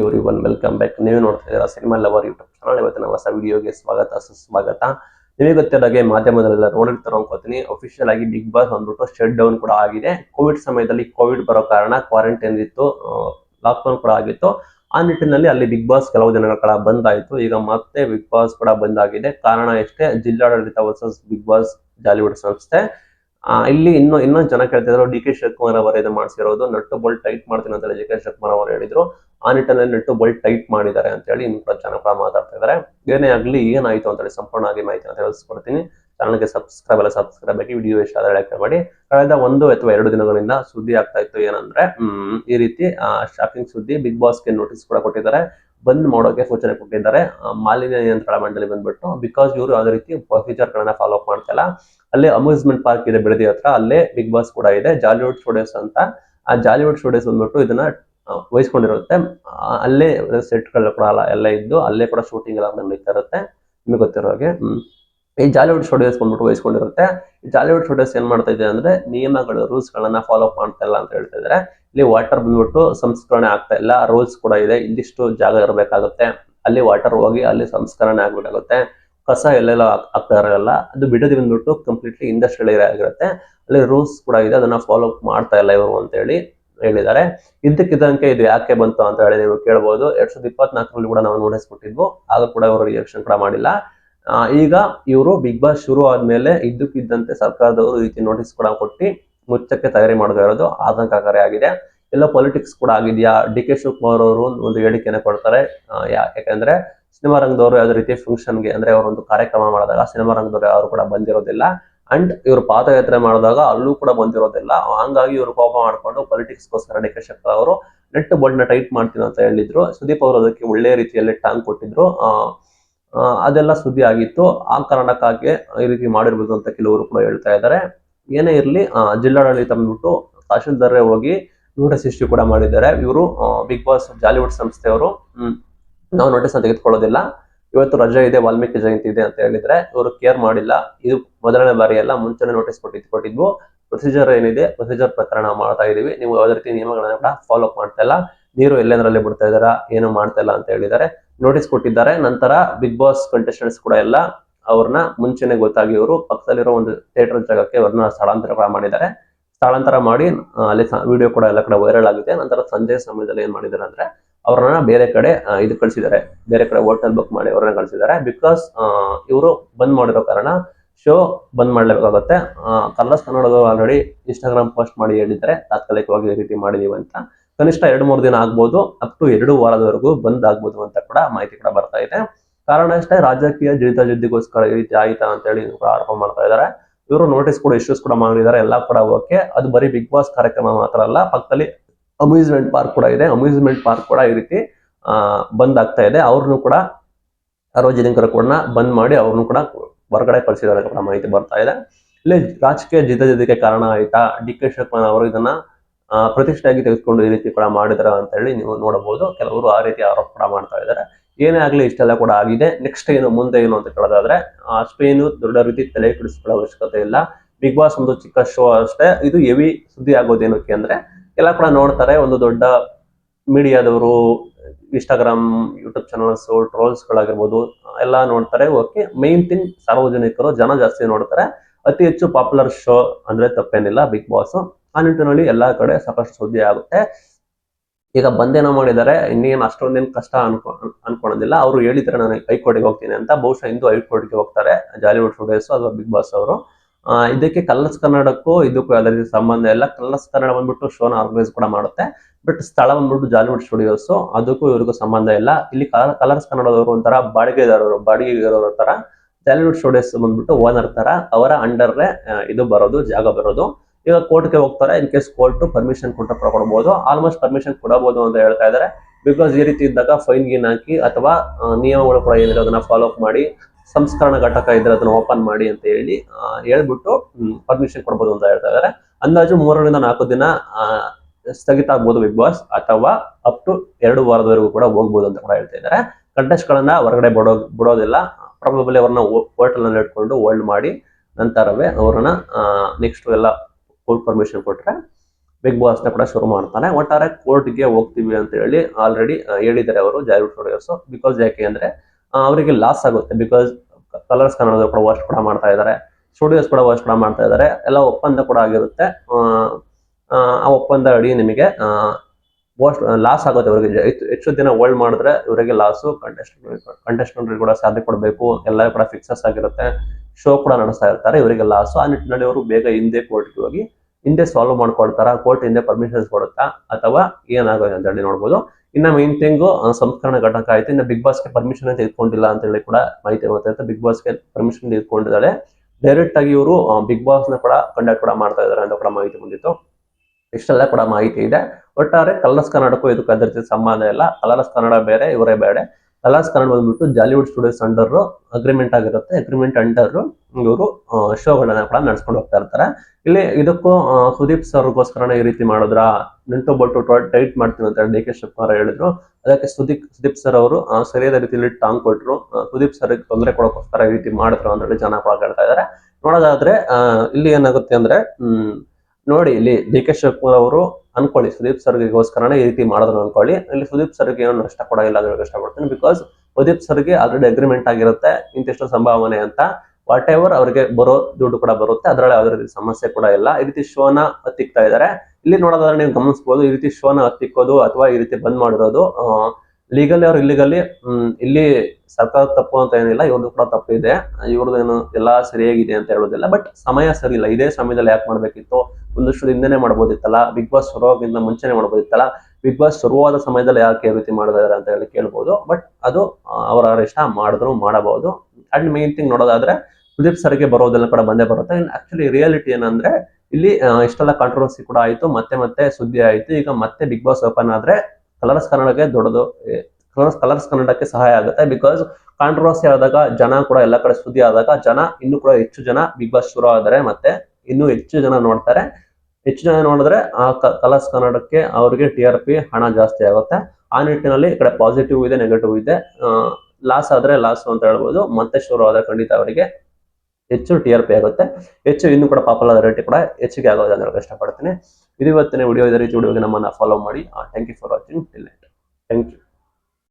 Every one welcome back ನೀವು ನೋಡ್ತಾ ಇದ್ದೀರಾ ಸಿನಿಮಾ ಲವರ್ ಯೂಟ್ಯೂಬ್ ಚಾನಲ್ ಇವತ್ತಿನ ಹೊಸ ವಿಡಿಯೋಗೆ ಸ್ವಾಗತ, ಸುಸ್ವಾಗತ. ನಿಮಗೆ ಗೊತ್ತಿರೋಗೆ ಮಾಧ್ಯಮದಲ್ಲೆಲ್ಲ ನೋಡಿರ್ತಾರ ಅನ್ಕೋತೀನಿ. ಅಫಿಷಿಯಲ್ ಆಗಿ ಬಿಗ್ ಬಾಸ್ ಬಂದ್ಬಿಟ್ಟು ಶಟ್ ಡೌನ್ ಕೂಡ ಆಗಿದೆ. ಕೋವಿಡ್ ಸಮಯದಲ್ಲಿ ಕೋವಿಡ್ ಬರೋ ಕಾರಣ ಕ್ವಾರಂಟೈನ್ ಇತ್ತು ಲಾಕ್ಡೌನ್ ಕೂಡ ಆಗಿತ್ತು. ಆ ನಿಟ್ಟಿನಲ್ಲಿ ಅಲ್ಲಿ ಬಿಗ್ ಬಾಸ್ ಕೆಲವು ದಿನಗಳ ಕಾಲ ಬಂದ್ ಆಯಿತು ಈಗ ಮತ್ತೆ ಬಿಗ್ ಬಾಸ್ ಕೂಡ ಬಂದ್ ಆಗಿದೆ. ಕಾರಣ ಎಷ್ಟೇ? ಜಿಲ್ಲಾಡಳಿತ ವರ್ಸಸ್ ಬಿಗ್ ಬಾಸ್ ಜಾಲಿವುಡ್ ಸಂಸ್ಥೆ. ಇಲ್ಲಿ ಇನ್ನು ಇನ್ನೊಂದು ಜನ ಕೇಳ್ತಿದ್ರು ಡಿ ಕೆ ಶಿವಕುಮಾರ್ ಅವರು ಇದು ಮಾಡಿಸಿರೋದು, ನಟ್ಟು ಬೋಲ್ಟ್ ಟೈಟ್ ಮಾಡ್ತೀನಿ ಅಂತ ಡಿ ಕೆ ಶಿವಕುಮಾರ್ ಅವರು ಹೇಳಿದ್ರು. ಆ ನಿಟ್ಟಿನಲ್ಲಿ ನಟ್ಟು ಬೋಲ್ಟ್ ಟೈಟ್ ಮಾಡಿದ್ದಾರೆ ಅಂತ ಹೇಳಿ ಇನ್ನು ಜನ ಕೂಡ ಮಾತಾಡ್ತಾ ಇದ್ದಾರೆ. ಏನೇ ಆಗಲಿ ಏನಾಯ್ತು ಅಂತ ಹೇಳಿ ಸಂಪೂರ್ಣವಾಗಿ ಅಂತ ತಿಳಿಸ್ಕೊಡ್ತೀನಿ. ಚಾನಲ್ಗೆ ಸಬ್ಸ್ಕ್ರೈಬ್ ಎಲ್ಲ ಸಬ್ಸ್ಕ್ರೈಬ್ ಆಗಿ ವಿಡಿಯೋ ಇಷ್ಟ ಆದರೆ ಲೈಕ್ ಮಾಡಿ. ಕಳೆದ ಒಂದು ಅಥವಾ ಎರಡು ದಿನಗಳಿಂದ ಸುದ್ದಿ ಆಗ್ತಾ ಇತ್ತು ಏನಂದ್ರೆ ಈ ರೀತಿ ಶಾಕಿಂಗ್ ಸುದ್ದಿ ಬಿಗ್ ಬಾಸ್ಗೆ ನೋಟಿಸ್ ಕೂಡ ಕೊಟ್ಟಿದ್ದಾರೆ. ಬಂದ್ ಮಾಡೋಕೆ ಸೂಚನೆ ಕೊಟ್ಟಿದ್ದಾರೆ. ಮಾಲಿನ್ಯ ನಿಯಂತ್ರಣ ಮಂಡಳಿ ಬಂದ್ಬಿಟ್ಟು ಬಿಕಾಸ್ ಇವರು ಯಾವುದೇ ರೀತಿ ಪ್ರೊಸೀಜರ್ ಗಳನ್ನ ಫಾಲೋ ಅಪ್ ಮಾಡ್ತಾ ಇಲ್ಲ ಅಲ್ಲೇ ಅಮ್ಯೂಸ್ಮೆಂಟ್ ಪಾರ್ಕ್ ಇದೆ ಬಿಡದಿ ಹತ್ರ, ಅಲ್ಲೇ ಬಿಗ್ ಬಾಸ್ ಕೂಡ ಇದೆ ಜಾಲಿವುಡ್ ಸ್ಟುಡಿಯೋಸ್ ಅಂತ. ಆ ಜಾಲಿವುಡ್ ಸ್ಟುಡಿಯೋಸ್ ಬಂದ್ಬಿಟ್ಟು ಇದನ್ನ ವಹಿಸ್ಕೊಂಡಿರುತ್ತೆ. ಅಲ್ಲೇ ಸೆಟ್ಗಳು ಕೂಡ ಎಲ್ಲ ಇದ್ದು ಅಲ್ಲೇ ಕೂಡ ಶೂಟಿಂಗ್ ಎಲ್ಲ ನಡೀತಾ ಇರುತ್ತೆ. ನಿಮಗೆ ಗೊತ್ತಿರೋ ಹಾಗೆ ಈ ಜಾಲಿವುಡ್ ಸ್ಟುಡಿಯೋಸ್ ಬಂದ್ಬಿಟ್ಟು ವಹಿಸ್ಕೊಂಡಿರುತ್ತೆ. ಜಾಲಿವುಡ್ ಸ್ಟುಡಿಯೋಸ್ ಏನ್ ಮಾಡ್ತಾ ಇದೆ ಅಂದ್ರೆ, ನಿಯಮಗಳು ರೂಲ್ಸ್ ಗಳನ್ನ ಫಾಲೋ ಮಾಡ್ತಾ ಇಲ್ಲ ಅಂತ ಹೇಳ್ತಾ ಇದ್ದಾರೆ ಇಲ್ಲಿ ವಾಟರ್ ಬಂದ್ಬಿಟ್ಟು ಸಂಸ್ಕರಣೆ ಆಗ್ತಾ ಇಲ್ಲ ರೂಲ್ಸ್ ಕೂಡ ಇದೆ ಇಲ್ಲಿಷ್ಟು ಜಾಗ ಇರಬೇಕಾಗುತ್ತೆ. ಅಲ್ಲಿ ವಾಟರ್ ಹೋಗಿ ಅಲ್ಲಿ ಸಂಸ್ಕರಣೆ ಆಗ್ಬೇಕಾಗುತ್ತೆ. ಕಸ ಎಲ್ಲೆಲ್ಲ ಆಗ್ತಾ ಇರಲ್ಲ, ಅದು ಬಿಡದಿ ಬಂದ್ಬಿಟ್ಟು ಕಂಪ್ಲೀಟ್ಲಿ ಇಂಡಸ್ಟ್ರಿಯಲ್ ಏರಿಯಾ ಆಗಿರುತ್ತೆ. ಅಲ್ಲಿ ರೂಲ್ಸ್ ಕೂಡ ಇದೆ, ಅದನ್ನ ಫಾಲೋ ಅಪ್ ಮಾಡ್ತಾ ಇಲ್ಲ ಇವರು ಅಂತ ಹೇಳಿ ಹೇಳಿದ್ದಾರೆ. ಇದಕ್ಕಿದ್ದಂಗೆ ಇದು ಯಾಕೆ ಬಂತು ಅಂತ ಹೇಳಿ ನೀವು ಕೇಳ್ಬೋದು. ಎರಡ್ ಸಾವಿರದ ಇಪ್ಪತ್ನಾಲ್ಕರಲ್ಲಿ ಕೂಡ ನಾವು ನೋಟಿಸ್ ಕೊಟ್ಟಿದ್ವು ಆಗ ಕೂಡ ಇವರು ರಿಯಾಕ್ಷನ್ ಕೂಡ ಮಾಡಿಲ್ಲ. ಈಗ ಇವರು ಬಿಗ್ ಬಾಸ್ ಶುರು ಆದ್ಮೇಲೆ ಇದ್ದಕ್ಕಿದ್ದಂತೆ ಸರ್ಕಾರದವರು ರೀತಿ ನೋಟಿಸ್ ಕೂಡ ಕೊಟ್ಟು ಮುಚ್ಚಕ್ಕೆ ತಯಾರಿ ಮಾಡ್ತಾ ಇರೋದು ಆತಂಕಕಾರಿ ಆಗಿದೆ. ಎಲ್ಲ ಪೊಲಿಟಿಕ್ಸ್ ಕೂಡ ಆಗಿದೆಯಾ? ಡಿ ಕೆ ಶಿವಕುಮಾರ್ ಅವರು ಒಂದು ಹೇಳಿಕೆಯನ್ನು ಕೊಡ್ತಾರೆ. ಯಾಕೆಂದ್ರೆ ಸಿನಿಮಾ ರಂಗದವರು ಯಾವುದೇ ರೀತಿ ಫಂಕ್ಷನ್ಗೆ ಅಂದ್ರೆ ಅವರೊಂದು ಕಾರ್ಯಕ್ರಮ ಮಾಡಿದಾಗ ಸಿನಿಮಾ ರಂಗದವರು ಯಾರು ಕೂಡ ಬಂದಿರೋದಿಲ್ಲ. ಅಂಡ್ ಇವರು ಪಾದಯಾತ್ರೆ ಮಾಡಿದಾಗ ಅಲ್ಲೂ ಕೂಡ ಬಂದಿರೋದಿಲ್ಲ. ಹಂಗಾಗಿ ಇವರು ಕೋಪ ಮಾಡಿಕೊಂಡು ಪೊಲಿಟಿಕ್ಸ್ಗೋಸ್ಕರ ಡಿ ಕೆ ಶಿವಕುಮಾರ್ ಅವರು ನೆಟ್ ಬೋಲ್ಡ್ನ ಟೈಟ್ ಮಾಡ್ತೀನಿ ಅಂತ ಹೇಳಿದ್ರು. ಸುದೀಪ್ ಅವರು ಅದಕ್ಕೆ ಒಳ್ಳೆ ರೀತಿಯಲ್ಲಿ ಟಾಂಗ್ ಕೊಟ್ಟಿದ್ರು. ಅದೆಲ್ಲ ಸುದ್ದಿ ಆಗಿತ್ತು. ಆ ಕಾರಣಕ್ಕಾಗಿ ಈ ರೀತಿ ಮಾಡಿರ್ಬೋದು ಅಂತ ಕೆಲವರು ಕೂಡ ಹೇಳ್ತಾ ಇದ್ದಾರೆ. ಏನೇ ಇರಲಿ ಜಿಲ್ಲಾಡಳಿತ ಬಂದ್ಬಿಟ್ಟು ತಹಶೀಲ್ದಾರ್ ಹೋಗಿ ನೋಟಿಸ್ ಇಶ್ಯೂ ಕೂಡ ಮಾಡಿದ್ದಾರೆ. ಇವರು ಬಿಗ್ ಬಾಸ್ ಜಾಲಿವುಡ್ ಸಂಸ್ಥೆಯವರು. ನಾವು ನೋಟಿಸ್ ತೆಗೆದುಕೊಳ್ಳೋದಿಲ್ಲ. ಇವತ್ತು ರಜೆ ಇದೆ, ವಾಲ್ಮೀಕಿ ಜಯಂತಿ ಇದೆ ಅಂತ ಹೇಳಿದ್ರೆ ಇವರು ಕೇರ್ ಮಾಡಿಲ್ಲ. ಇದು ಮೊದಲನೇ ಬಾರಿ ಅಲ್ಲ ಮುಂಚೆನೆ ನೋಟಿಸ್ ಕೊಟ್ಟಿದ್ದು ಕೊಟ್ಟಿದ್ವು. ಪ್ರೊಸೀಜರ್ ಏನಿದೆ ಪ್ರೊಸೀಜರ್ ಪ್ರಕರಣ ಮಾಡ್ತಾ ಇದೀವಿ. ನೀವು ಯಾವುದೇ ರೀತಿ ನಿಯಮಗಳನ್ನ ಕೂಡ ಫಾಲೋ ಅಪ್ ಮಾಡ್ತಾ ಇಲ್ಲ. ನೀರು ಎಲ್ಲೆಂದರಲ್ಲಿ ಬಿಡ್ತಾ ಇದಾರಾ ಏನು ಮಾಡ್ತಾ ಇಲ್ಲ ಅಂತ ಹೇಳಿದ್ದಾರೆ. ನೋಟಿಸ್ ಕೊಟ್ಟಿದ್ದಾರೆ. ನಂತರ ಬಿಗ್ ಬಾಸ್ ಕಂಟೆಸ್ಟೆಂಟ್ಸ್ ಕೂಡ ಎಲ್ಲ ಅವ್ರನ್ನ ಮುಂಚೆನೆ ಗೊತ್ತಾಗಿ ಇವರು ಪಕ್ಕದಲ್ಲಿರೋ ಒಂದು ಥಿಯೇಟರ್ ಜಾಗಕ್ಕೆ ಅವ್ರನ್ನ ಸ್ಥಳಾಂತರ ಮಾಡಿದ್ದಾರೆ. ಸ್ಥಳಾಂತರ ಮಾಡಿ ಅಲ್ಲಿ ವಿಡಿಯೋ ಕೂಡ ಎಲ್ಲ ಕಡೆ ವೈರಲ್ ಆಗಿದೆ. ನಂತರ ಸಂಜೆ ಸಮಯದಲ್ಲಿ ಏನ್ ಮಾಡಿದ್ದಾರೆ ಅಂದ್ರೆ ಅವ್ರನ್ನ ಬೇರೆ ಕಡೆ ಇದು ಕಳಿಸಿದ್ದಾರೆ. ಬೇರೆ ಕಡೆ ಹೋಟೆಲ್ ಬುಕ್ ಮಾಡಿ ಅವ್ರನ್ನ ಕಳಿಸಿದ್ದಾರೆ. ಬಿಕಾಸ್ ಇವರು ಬಂದ್ ಮಾಡಿರೋ ಕಾರಣ ಶೋ ಬಂದ್ ಮಾಡ್ಲೇಬೇಕಾಗುತ್ತೆ. ಕಲರ್ಸ್ ಕನ್ನಡದವರು ಆಲ್ರೆಡಿ ಇನ್ಸ್ಟಾಗ್ರಾಮ್ ಪೋಸ್ಟ್ ಮಾಡಿ ಹೇಳಿದ್ದಾರೆ. ತಾತ್ಕಾಲಿಕವಾಗಿ ಈ ರೀತಿ ಮಾಡಿದೀವಿ ಅಂತ. ಕನಿಷ್ಠ ಎರಡು ಮೂರು ದಿನ ಆಗ್ಬೋದು. ಅಪ್ ಟು ಎರಡು ವಾರದವರೆಗೂ ಬಂದ್ ಆಗ್ಬೋದು ಅಂತ ಕೂಡ ಮಾಹಿತಿ ಕೂಡ ಬರ್ತಾ ಇದೆ. ಕಾರಣ ಅಷ್ಟೇ ರಾಜಕೀಯ ಜಿದ್ದಿಗೋಸ್ಕರ ಈ ರೀತಿ ಆಯ್ತಾ ಅಂತ ಹೇಳಿ ಆರೋಪ ಮಾಡ್ತಾ ಇದ್ದಾರೆ ಇವರು ನೋಟಿಸ್ ಕೂಡ ಇಶ್ಯೂಸ್ ಕೂಡ ಮಾಡಿದ್ದಾರೆ. ಎಲ್ಲ ಕೂಡ ಓಕೆ ಅದು ಬರೀ ಬಿಗ್ ಬಾಸ್ ಕಾರ್ಯಕ್ರಮ ಮಾತ್ರ ಅಲ್ಲ, ಪಕ್ಕದಲ್ಲಿ ಅಮ್ಯೂಸ್ಮೆಂಟ್ ಪಾರ್ಕ್ ಕೂಡ ಇದೆ. ಅಮ್ಯೂಸ್ಮೆಂಟ್ ಪಾರ್ಕ್ ಕೂಡ ಈ ರೀತಿ ಬಂದ್ ಆಗ್ತಾ ಇದೆ. ಅವ್ರನ್ನು ಕೂಡ ಸಾರ್ವಜನಿಕರು ಕೂಡ ಬಂದ್ ಮಾಡಿ ಅವ್ರನ್ನು ಕೂಡ ಹೊರಗಡೆ ಕಳಿಸಿದ್ದಾರೆ ಕೂಡ ಮಾಹಿತಿ ಬರ್ತಾ ಇದೆ. ಇಲ್ಲಿ ರಾಜಕೀಯ ಜಿದ್ದಜಿದ್ದಕ್ಕೆ ಕಾರಣ ಆಯ್ತಾ? ಡಿ ಕೆ ಶಿವಕುಮಾರ್ ಅವರು ಇದನ್ನ ಪ್ರತಿಷ್ಠೆಯಾಗಿ ತೆಗೆದುಕೊಂಡು ಈ ರೀತಿ ಕೂಡ ಮಾಡಿದಾರ ಅಂತ ಹೇಳಿ ನೀವು ನೋಡಬಹುದು. ಕೆಲವರು ಆ ರೀತಿ ಆರೋಪ ಕೂಡ ಮಾಡ್ತಾ ಇದ್ದಾರೆ ಏನೇ ಆಗಲಿ ಇಷ್ಟೆಲ್ಲ ಕೂಡ ಆಗಿದೆ. ನೆಕ್ಸ್ಟ್ ಏನು, ಮುಂದೆ ಏನು ಅಂತ ಕೇಳೋದಾದ್ರೆ ಅಷ್ಟೇನು ದೊಡ್ಡ ರೀತಿ ತಲೆ ಕೆಡಿಸ್ಕೊಳ್ಳೋ ಅವಶ್ಯಕತೆ ಇಲ್ಲ. ಬಿಗ್ ಬಾಸ್ ಒಂದು ಚಿಕ್ಕ ಶೋ ಅಷ್ಟೇ. ಇದು ಹೆವಿ ಸುದ್ದಿ ಆಗೋದೇನಕ್ಕೆ ಅಂದ್ರೆ, ಎಲ್ಲ ಕೂಡ ನೋಡ್ತಾರೆ. ಒಂದು ದೊಡ್ಡ ಮೀಡಿಯಾದವರು ಇನ್ಸ್ಟಾಗ್ರಾಮ್ ಯೂಟ್ಯೂಬ್ ಚಾನಲ್ಸ್ ಟ್ರೋಲ್ಸ್ ಗಳಾಗಿರ್ಬೋದು, ಎಲ್ಲ ನೋಡ್ತಾರೆ. ಓಕೆ ಮೈನ್ ಥಿಂಗ್ ಸಾರ್ವಜನಿಕರು ಜನ ಜಾಸ್ತಿ ನೋಡ್ತಾರೆ. ಅತಿ ಹೆಚ್ಚು ಪಾಪ್ಯುಲರ್ ಶೋ ಅಂದ್ರೆ ತಪ್ಪೇನಿಲ್ಲ. ಬಿಗ್ ಬಾಸ್ ಆ ನಿಟ್ಟಿನಲ್ಲಿ ಎಲ್ಲಾ ಕಡೆ ಸಾಕಷ್ಟು ಸುದ್ದಿ ಆಗುತ್ತೆ. ಈಗ ಬಂದೇನೋ ಮಾಡಿದ್ದಾರೆ, ಇನ್ನೇನು ಅಷ್ಟೊಂದೇನು ಕಷ್ಟ ಅನ್ಕೊ ಅನ್ಕೊಳ್ಳೋದಿಲ್ಲ ಅವರು ಹೇಳಿದ್ರೆ, ನಾನು ಹೈಕೋರ್ಟ್ಗೆ ಹೋಗ್ತೀನಿ ಅಂತ. ಬಹುಶಃ ಇಂದು ಹೈಕೋರ್ಟ್ಗೆ ಹೋಗ್ತಾರೆ, ಜಾಲಿವುಡ್ ಸ್ಟುಡಿಯೋಸ್ ಅಥವಾ ಬಿಗ್ ಬಾಸ್ ಅವರು. ಇದಕ್ಕೆ ಕಲರ್ಸ್ ಕನ್ನಡಕ್ಕೂ ಇದಕ್ಕೂ ಯಾವುದೇ ರೀತಿ ಸಂಬಂಧ ಇಲ್ಲ. ಕಲರ್ಸ್ ಕನ್ನಡ ಬಂದ್ಬಿಟ್ಟು ಶೋನ ಆರ್ಗನೈಸ್ ಕೂಡ ಮಾಡುತ್ತೆ. ಬಟ್ ಸ್ಥಳ ಬಂದ್ಬಿಟ್ಟು ಜಾಲಿವುಡ್ ಸ್ಟುಡಿಯೋಸ್, ಅದಕ್ಕೂ ಇವ್ರಿಗೂ ಸಂಬಂಧ ಇಲ್ಲ. ಇಲ್ಲಿ ಕಲರ್ಸ್ ಕನ್ನಡದವರು ಒಂಥರ ಬಾಡಿಗೆದಾರರು ಬಾಡಿಗೆದಾರರ ತರ ಜಾಲಿವುಡ್ ಸ್ಟುಡಿಯೋಸ್ ಬಂದ್ಬಿಟ್ಟು ಓನರ್ ತರ ಅವರ ಅಂಡರ್ ಇದು ಬರೋದು, ಜಾಗ ಬರೋದು. ಈಗ ಕೋರ್ಟ್ಗೆ ಹೋಗ್ತಾರೆ ಇನ್ ಕೇಸ್ ಕೋರ್ಟ್ ಪರ್ಮಿಷನ್ ಕೊಟ್ಟು ಕೊಡ್ಬೋದು ಆಲ್ಮೋಸ್ಟ್ ಪರ್ಮಿಷನ್ ಕೊಡಬಹುದು ಅಂತ ಹೇಳ್ತಾ ಇದ್ದಾರೆ. ಬಿಕಾಸ್ ಈ ರೀತಿ ಇದ್ದಾಗ ಫೈನ್ ಗೀನ್ ಹಾಕಿ ಅಥವಾ ನಿಯಮಗಳು ಕೂಡ ಏನಿದೆ ಅದನ್ನ ಫಾಲೋ ಅಪ್ ಮಾಡಿ, ಸಂಸ್ಕರಣ ಘಟಕ ಇದ್ರೆ ಅದನ್ನ ಓಪನ್ ಮಾಡಿ ಅಂತ ಹೇಳಿ ಹೇಳ್ಬಿಟ್ಟು ಪರ್ಮಿಷನ್ ಕೊಡ್ಬೋದು ಅಂತ ಹೇಳ್ತಾ ಇದ್ದಾರೆ. ಅಂದಾಜು ಮೂರರಿಂದ ನಾಲ್ಕು ದಿನ ಸ್ಥಗಿತ ಆಗ್ಬೋದು ಬಿಗ್ ಬಾಸ್ ಅಥವಾ ಅಪ್ ಟು ಎರಡು ವಾರದವರೆಗೂ ಕೂಡ ಹೋಗ್ಬೋದು ಅಂತ ಕೂಡ ಹೇಳ್ತಾ ಇದ್ದಾರೆ. ಕಂಟೆಸ್ಟ್ ಗಳನ್ನ ಹೊರಗಡೆ ಬಿಡೋ, ಬಿಡೋದಿಲ್ಲ. ಪ್ರಾಬಬಲಿ ಅವ್ರನ್ನ ಹೋಟೆಲ್ ಇಟ್ಕೊಂಡು ಹೋಲ್ಡ್ ಮಾಡಿ, ನಂತರವೇ ಅವ್ರನ್ನ ನೆಕ್ಸ್ಟ್ ಎಲ್ಲ ಕೋರ್ಟ್ ಪರ್ಮಿಷನ್ ಕೊಟ್ರೆ ಬಿಗ್ ಬಾಸ್ನ ಕೂಡ ಶುರು ಮಾಡ್ತಾನೆ. ಒಟ್ಟಾರೆ ಕೋರ್ಟ್ಗೆ ಹೋಗ್ತೀವಿ ಅಂತ ಹೇಳಿ ಆಲ್ರೆಡಿ ಹೇಳಿದ್ದಾರೆ ಅವರು ಜಾಲಿವುಡ್ ಸ್ಟುಡಿಯೋಸ್ ಬಿಕಾಸ್ ಯಾಕೆ ಅಂದ್ರೆ ಅವರಿಗೆ ಲಾಸ್ ಆಗುತ್ತೆ. ಬಿಕಾಸ್ ಕಲರ್ಸ್ ಕನ್ನಡದ ಕೂಡ ವಾಚ್ ಕೂಡ ಮಾಡ್ತಾ ಇದ್ದಾರೆ. ಸ್ಟುಡಿಯೋಸ್ ಕೂಡ ವಾಚ್ ಕೂಡ ಮಾಡ್ತಾ ಇದ್ದಾರೆ. ಎಲ್ಲ ಒಪ್ಪಂದ ಕೂಡ ಆಗಿರುತ್ತೆ. ಆ, ಒಪ್ಪಂದ ಅಡಿ ನಿಮಗೆ ವಾಚ್ ಲಾಸ್ ಆಗುತ್ತೆ ಇವರಿಗೆ ಹೆಚ್ಚು ದಿನ ಹೋಲ್ಡ್ ಮಾಡಿದ್ರೆ ಇವರಿಗೆ ಲಾಸು ಕಂಟೆಸ್ಟ್ ಕಂಟೆಸ್ಟೆಂಟ್ ಕೂಡ ಸಾಧ್ಯ ಕೊಡಬೇಕು. ಎಲ್ಲ ಕೂಡ ಫಿಕ್ಸಸ್ ಆಗಿರುತ್ತೆ. ಶೋ ಕೂಡ ನಡೆಸ್ತಾ ಇರ್ತಾರೆ. ಇವರಿಗೆ ಲಾಸು ಆ ನಿಟ್ಟಿನಲ್ಲಿ ಅವರು ಬೇಗ ಹಿಂದೆ ಕೋರ್ಟ್ಗೆ ಹೋಗಿ ಹಿಂದೆ ಸಾಲ್ವ್ ಮಾಡ್ಕೊಳ್ತಾರ ಕೋರ್ಟ್ ಹಿಂದೆ ಪರ್ಮಿಷನ್ಸ್ ಕೊಡುತ್ತಾ, ಅಥವಾ ಏನಾಗುತ್ತೆ ಅಂತ ಹೇಳಿ ನೋಡ್ಬೋದು. ಇನ್ನ ಮೇನ್ ಥಿಂಗು ಸಂಸ್ಕರಣ ಘಟಕ ಆಯ್ತು. ಇನ್ನು ಬಿಗ್ ಬಾಸ್ಗೆ ಪರ್ಮಿಷನ್ ತೆಗೆದುಕೊಂಡಿಲ್ಲ ಅಂತ ಹೇಳಿ ಕೂಡ ಮಾಹಿತಿ ಗೊತ್ತಾಯ್ತು ಬಿಗ್ ಬಾಸ್ಗೆ ಪರ್ಮಿಷನ್ ತೆಗೆದುಕೊಂಡಿದ್ದಾಳೆ ಡೈರೆಕ್ಟ್ ಆಗಿ ಇವರು ಬಿಗ್ ಬಾಸ್ನ ಕೂಡ ಕಂಡಕ್ಟ್ ಕೂಡ ಮಾಡ್ತಾ ಇದ್ದಾರೆ ಅಂತ ಕೂಡ ಮಾಹಿತಿ ಬಂದಿತ್ತು. ಇಷ್ಟೆಲ್ಲ ಕೂಡ ಮಾಹಿತಿ ಇದೆ. ಒಟ್ಟಾರೆ ಕಲರ್ಸ್ ಕನ್ನಡಕ್ಕೂ ಇದಕ್ಕೂ ಅದರ ಸಂಬಂಧ ಇಲ್ಲ. ಕಲರ್ಸ್ ಕನ್ನಡ ಬೇರೆ, ಇವರೇ ಬೇರೆ. ಕಲರ್ಸ್ ಕನ್ನಡ ಬಂದ್ಬಿಟ್ಟು ಜಾಲಿವುಡ್ ಸ್ಟುಡಿಯೋಸ್ ಅಂಡರ್ ಅಗ್ರಿಮೆಂಟ್ ಆಗಿರುತ್ತೆ ಅಗ್ರಿಮೆಂಟ್ ಅಂಡರ್ ಇವರು ಶೋಗಳನ್ನ ಕೂಡ ನಡ್ಸ್ಕೊಂಡು ಹೋಗ್ತಾ ಇರ್ತಾರೆ. ಇಲ್ಲಿ ಇದಕ್ಕೂ ಸುದೀಪ್ ಸರ್ಗೋಸ್ಕರನೇ ಈ ರೀತಿ ಮಾಡಿದ್ರ? ನೆಂಟು ಬಟ್ಟು ಟೈಟ್ ಮಾಡ್ತೀನಿ ಅಂತ ಡಿ ಕೆ ಶಿವಕುಮಾರ್ ಹೇಳಿದ್ರು. ಅದಕ್ಕೆ ಸುದೀಪ್ ಸುದೀಪ್ ಸರ್ ಅವರು ಸರಿಯಾದ ರೀತಿಯಲ್ಲಿ ಟಾಂಗ್ ಕೊಟ್ರು. ಸುದೀಪ್ ಸರ್ ತೊಂದರೆ ಕೊಡೋಕ್ಕೋಸ್ಕರ ಈ ರೀತಿ ಮಾಡಿದ್ರು ಅಂತ ಹೇಳಿ ಜನ ಕೂಡ ಇದಾರೆ. ನೋಡೋದಾದ್ರೆ ಇಲ್ಲಿ ಏನಾಗುತ್ತೆ ಅಂದ್ರೆ ನೋಡಿ ಇಲ್ಲಿ ಡಿ ಕೆ ಶಿವಕುಮಾರ್ ಅವರು ಅನ್ಕೊಳ್ಳಿ. ಸುದೀಪ್ ಸರ್ಗೆಗೋಸ್ಕರನೇ ಈ ರೀತಿ ಮಾಡಿದ್ರು ಅನ್ಕೊಳ್ಳಿ. ಇಲ್ಲಿ ಸುದೀಪ್ ಸರ್ಗೆ ಏನು ನಷ್ಟ ಕೂಡ ಇಲ್ಲ ಹೇಳಕ್ ಇಷ್ಟಪಡ್ತೀನಿ. ಬಿಕಾಸ್ ಸುದೀಪ್ ಸರ್ಗೆ ಆಲ್ರೆಡಿ ಅಗ್ರಿಮೆಂಟ್ ಆಗಿರುತ್ತೆ, ಇಂತಿಷ್ಟು ಸಂಭಾವನೆ ಅಂತ. ವಾಟ್ ಎವರ್ ಅವರಿಗೆ ಬರೋ ದುಡ್ಡು ಕೂಡ ಬರುತ್ತೆ, ಅದರಲ್ಲಿ ಯಾವುದೇ ರೀತಿ ಸಮಸ್ಯೆ ಕೂಡ ಇಲ್ಲ. ಈ ರೀತಿ ಶೋನ ಹತ್ತಿಕ್ತಾ ಇದ್ದಾರೆ. ಇಲ್ಲಿ ನೋಡೋದಾದ್ರೆ ನೀವು ಗಮನಿಸಬಹುದು ಈ ರೀತಿ ಶೋನ ಹತ್ತಿಕ್ಕೋದು ಅಥವಾ ಈ ರೀತಿ ಬಂದ್ ಮಾಡಿರೋದು ಲೀಗಲಿ ಅವ್ರು ಇಲ್ಲಿಗಲಿ ಇಲ್ಲಿ ಸರ್ಕಾರ ತಪ್ಪು ಅಂತ ಏನಿಲ್ಲ, ಇವ್ರದ್ದು ಕೂಡ ತಪ್ಪಿದೆ ಇವ್ರದ್ದೇನು ಎಲ್ಲ ಸರಿಯಾಗಿದೆ ಅಂತ ಹೇಳೋದಿಲ್ಲ ಬಟ್ ಸಮಯ ಸರಿ ಇಲ್ಲ. ಇದೇ ಸಮಯದಲ್ಲಿ ಯಾಕೆ ಮಾಡ್ಬೇಕಿತ್ತು? ಒಂದಷ್ಟು ಹಿಂದೆನೆ ಮಾಡ್ಬೋದಿತ್ತಲ್ಲ ಬಿಗ್ ಬಾಸ್ ಶುರುವಾಗಿಂದ ಮುಂಚೆನೆ ಮಾಡ್ಬೋದಿತ್ತಲ್ಲ ಬಿಗ್ ಬಾಸ್ ಶುರುವಾದ ಸಮಯದಲ್ಲಿ ಯಾಕೆ ಈ ರೀತಿ ಮಾಡಿದಾರೆ ಅಂತ ಹೇಳಿ ಕೇಳ್ಬೋದು. ಬಟ್ ಅದು ಅವರ ಇಷ್ಟ ಮಾಡಿದ್ರು, ಮಾಡಬಹುದು. ಅಂಡ್ ಮೇನ್ ಥಿಂಗ್ ನೋಡೋದಾದ್ರೆ ಸುದೀಪ್ ಸರ್ಗೆ ಬರೋದೆಲ್ಲ ಕೂಡ ಬಂದೇ ಬರುತ್ತೆ. ಆಕ್ಚುಲಿ ರಿಯಾಲಿಟಿ ಏನಂದ್ರೆ, ಇಲ್ಲಿ ಇಷ್ಟೆಲ್ಲ ಕಾಂಟ್ರವರ್ಸಿ ಕೂಡ ಆಯಿತು, ಮತ್ತೆ ಮತ್ತೆ ಸುದ್ದಿ ಆಯಿತು. ಈಗ ಮತ್ತೆ ಬಿಗ್ ಬಾಸ್ ಓಪನ್ ಆದ್ರೆ ಕಲರ್ಸ್ ಕನ್ನಡಕ್ಕೆ ದೊಡ್ಡದು ಕಲರ್ಸ್ ಕಲರ್ಸ್ ಕನ್ನಡಕ್ಕೆ ಸಹಾಯ ಆಗುತ್ತೆ. ಬಿಕಾಸ್ ಕಾಂಟ್ರವರ್ಸಿ ಆದಾಗ ಜನ ಕೂಡ ಎಲ್ಲ ಕಡೆ ಸುದ್ದಿ ಆದಾಗ ಜನ ಇನ್ನೂ ಕೂಡ ಹೆಚ್ಚು ಜನ ಬಿಗ್ ಬಾಸ್ ಶುರು ಆದರೆ ಮತ್ತೆ ಇನ್ನೂ ಹೆಚ್ಚು ಜನ ನೋಡ್ತಾರೆ. ಹೆಚ್ಚು ಜನ ನೋಡಿದ್ರೆ ಆ ಕಲರ್ಸ್ ಕನ್ನಡಕ್ಕೆ ಅವರಿಗೆ ಟಿ ಆರ್ ಪಿ ಹಣ ಜಾಸ್ತಿ ಆಗುತ್ತೆ. ಆ ನಿಟ್ಟಿನಲ್ಲಿ ಈ ಕಡೆ ಪಾಸಿಟಿವ್ ಇದೆ ನೆಗೆಟಿವ್ ಇದೆ ಲಾಸ್ ಆದ್ರೆ ಲಾಸ್ ಅಂತ ಹೇಳ್ಬೋದು. ಮತ್ತೆ ಶುರು ಆದ್ರೆ ಖಂಡಿತ ಅವರಿಗೆ ಹೆಚ್ಚು ಟಿ ಆರ್ ಪಿ ಆಗುತ್ತೆ. ಹೆಚ್ಚು ಇನ್ನೂ ಕೂಡ ಪಾಪ್ಯುಲಾರಿಟಿ ಕೂಡ ಹೆಚ್ಚಿಗೆ ಆಗೋದು ಅಂತ ಇಷ್ಟಪಡ್ತೀನಿ. ಇದು ಇವತ್ತಿನ ವಿಡಿಯೋ ಇದೇ ರೀತಿ ವಿಡಿಯೋಗೆ ನಮ್ಮನ್ನ ಫಾಲೋ ಮಾಡಿ. Thank you for watching till thank you